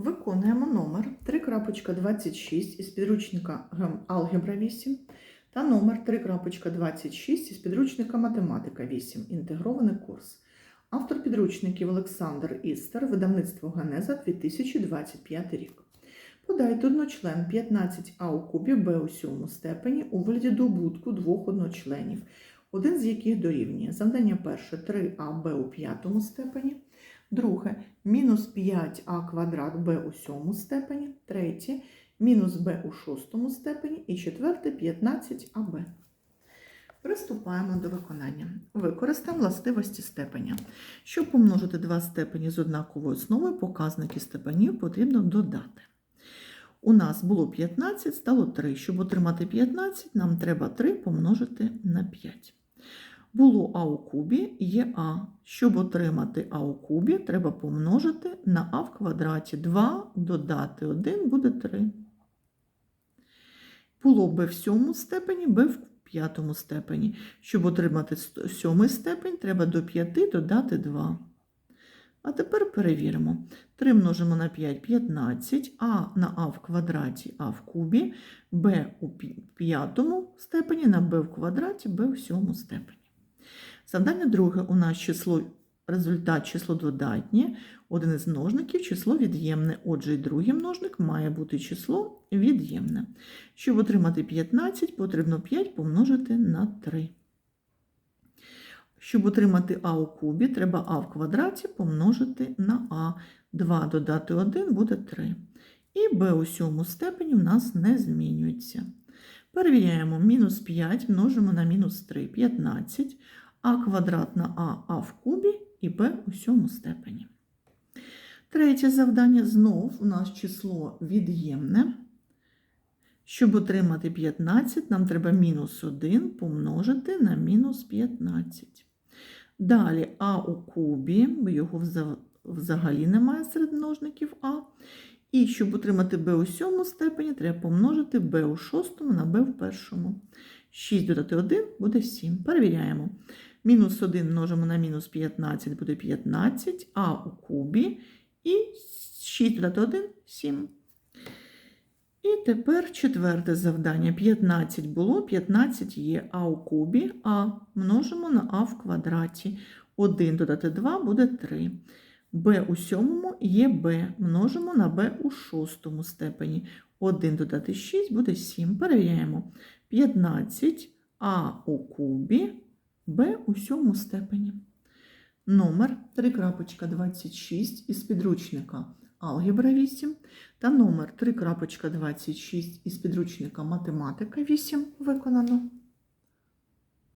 Виконуємо номер 3.26 із підручника Алгебра 8 та номер 3.26 із підручника Математика 8. Інтегрований курс. Автор підручників Олександр Істер, видавництво Генеза 2025 рік. Подайте одночлен 15а у кубі b у сьомому степені у вигляді добутку двох одночленів, один з яких дорівнює. Завдання перше 3аб у п'ятому степені. Друге мінус 5а квадрат b у сьомому степені, третє мінус b у шостому степені і четверте 15аб. Приступаємо до виконання. Використаємо властивості степеня. Щоб помножити два степені з однаковою основою, показники степенів потрібно додати. У нас було 15, стало 3. Щоб отримати 15, нам треба 3 помножити на 5. Було а у кубі, є а. Щоб отримати а у кубі, треба помножити на а в квадраті. 2 додати 1 буде 3. Було b в сьомому степені, b в п'ятому степені. Щоб отримати сьомий степень, треба до 5 додати 2. А тепер перевіримо. 3 множимо на 5 – 15, а на а в квадраті а в кубі, b у п'ятому степені на b в квадраті, b в сьомому степені. Завдання друге у нас число, результат число додатнє, один із множників число від'ємне. Отже, і другий множник має бути число від'ємне. Щоб отримати 15, потрібно 5 помножити на 3. Щоб отримати а у кубі, треба а в квадраті помножити на а. 2 додати 1 буде 3. І b у сьомому степені в нас не змінюється. Перевіряємо мінус 5 множимо на мінус 3 – 15, а квадрат на а, а в кубі і b у сьомому степені. Третє завдання знов у нас число від'ємне. Щоб отримати 15, нам треба мінус 1 помножити на мінус 15. Далі а у кубі, бо його взагалі немає серед множників а. І щоб отримати b у сьомому степені, треба помножити b у шостому на b в першому. 6 додати 1 буде 7. Перевіряємо. Мінус 1 множимо на мінус 15 буде 15, а у кубі. І 6 додати 1 – 7. І тепер четверте завдання. 15 було, 15 є а у кубі, а множимо на а в квадраті. 1 додати 2 буде 3. B у сьомому є b, множимо на b у шостому степені. 1 додати 6 буде 7. Перевіряємо. 15 а у кубі, b у сьомому степені. Номер 3.26 із підручника Алгебра 8 та номер 3.26 із підручника Математика 8 виконано.